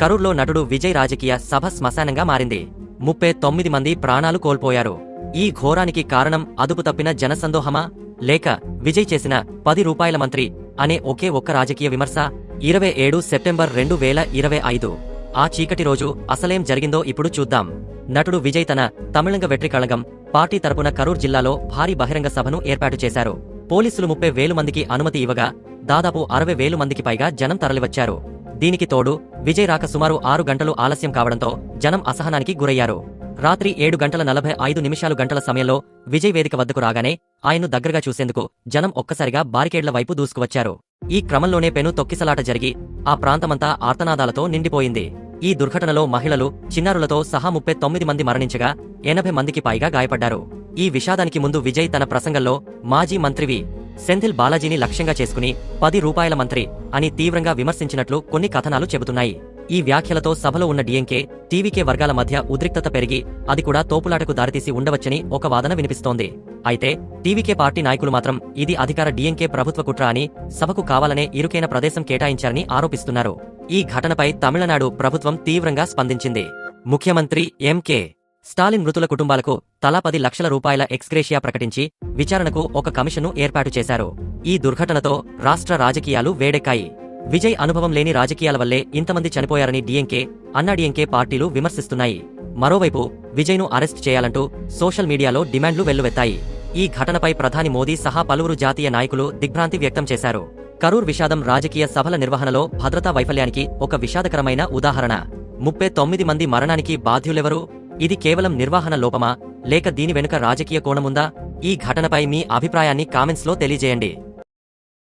కరూర్లో నటుడు విజయ్ రాజకీయ సభ శ్మశానంగా మారింది. ముప్పై తొమ్మిది మంది ప్రాణాలు కోల్పోయారు. ఈ ఘోరానికి కారణం అదుపు తప్పిన జనసందోహమా లేక విజయ్ చేసిన పది రూపాయల మంత్రి అనే ఒకే ఒక్క రాజకీయ విమర్శ ఇరవై ఏడు సెప్టెంబర్ రెండు వేల ఇరవై ఐదు. ఆ చీకటి రోజు అసలేం జరిగిందో ఇప్పుడు చూద్దాం. నటుడు విజయ్ తన తమిళంగ వెట్రికళగం పార్టీ తరపున కరూర్ జిల్లాలో భారీ బహిరంగ సభను ఏర్పాటు చేశారు. పోలీసులు ముప్పై వేలు మందికి అనుమతి ఇవ్వగా దాదాపు అరవై వేలు మందికి పైగా జనం తరలివచ్చారు. దీనికి తోడు విజయ్ రాక సుమారు ఆరు గంటలు ఆలస్యం కావడంతో జనం అసహనానికి గురయ్యారు. రాత్రి ఏడు గంటల నలభై ఐదు నిమిషాలు గంటల సమయంలో విజయ్ వేదిక వద్దకు రాగానే ఆయన్ను దగ్గరగా చూసేందుకు జనం ఒక్కసారిగా బారికేడ్ల వైపు దూసుకువచ్చారు. ఈ క్రమంలోనే పెను తొక్కిసలాట జరిగి ఆ ప్రాంతమంతా ఆర్తనాదాలతో నిండిపోయింది. ఈ దుర్ఘటనలో మహిళలు చిన్నారులతో సహా ముప్పై తొమ్మిది మంది మరణించగా ఎనభై మందికి పైగా గాయపడ్డారు. ఈ విషాదానికి ముందు విజయ్ తన ప్రసంగంలో మాజీ మంత్రివి సెంథిల్ బాలాజీని లక్ష్యంగా చేసుకుని పది రూపాయల మంత్రి అని తీవ్రంగా విమర్శించినట్లు కొన్ని కథనాలు చెబుతున్నాయి. ఈ వ్యాఖ్యలతో సభలో ఉన్న డీఎంకే టీవీకే వర్గాల మధ్య ఉద్రిక్తత పెరిగి అది కూడా తోపులాటకు దారితీసి ఉండవచ్చని ఒక వాదన వినిపిస్తోంది. అయితే టీవీకే పార్టీ నాయకులు మాత్రం ఇది అధికార డీఎంకే ప్రభుత్వ కుట్ర అని సభకు కావాలనే ఇరుకైన ప్రదేశం కేటాయించారని ఆరోపిస్తున్నారు. ఈ ఘటనపై తమిళనాడు ప్రభుత్వం తీవ్రంగా స్పందించింది. ముఖ్యమంత్రి ఎంకే స్టాలిన్ మృతుల కుటుంబాలకు తలా పది లక్షల రూపాయల ఎక్స్గ్రేషియా ప్రకటించి విచారణకు ఒక కమిషన్ను ఏర్పాటు చేశారు. ఈ దుర్ఘటనతో రాష్ట్ర రాజకీయాలు వేడెక్కాయి. విజయ్ అనుభవం లేని రాజకీయాల వల్లే ఇంతమంది చనిపోయారని డిఎంకే అన్నాడీఎంకే పార్టీలు విమర్శిస్తున్నాయి. మరోవైపు విజయ్ను అరెస్ట్ చేయాలంటూ సోషల్ మీడియాలో డిమాండ్లు వెల్లువెత్తాయి. ఈ ఘటనపై ప్రధాని మోదీ సహా పలువురు జాతీయ నాయకులు దిగ్భ్రాంతి వ్యక్తం చేశారు. కరూర్ విషాదం రాజకీయ సభల నిర్వహణలో భద్రతా వైఫల్యానికి ఒక విషాదకరమైన ఉదాహరణ. ముప్పై తొమ్మిది మంది మరణానికి బాధ్యులెవరు? ఇది కేవలం నిర్వహణ లోపమా? లేక దీని వెనుక రాజకీయ కోణముందా? ఈ ఘటనపై మీ అభిప్రాయాన్ని కామెంట్స్లో తెలియజేయండి.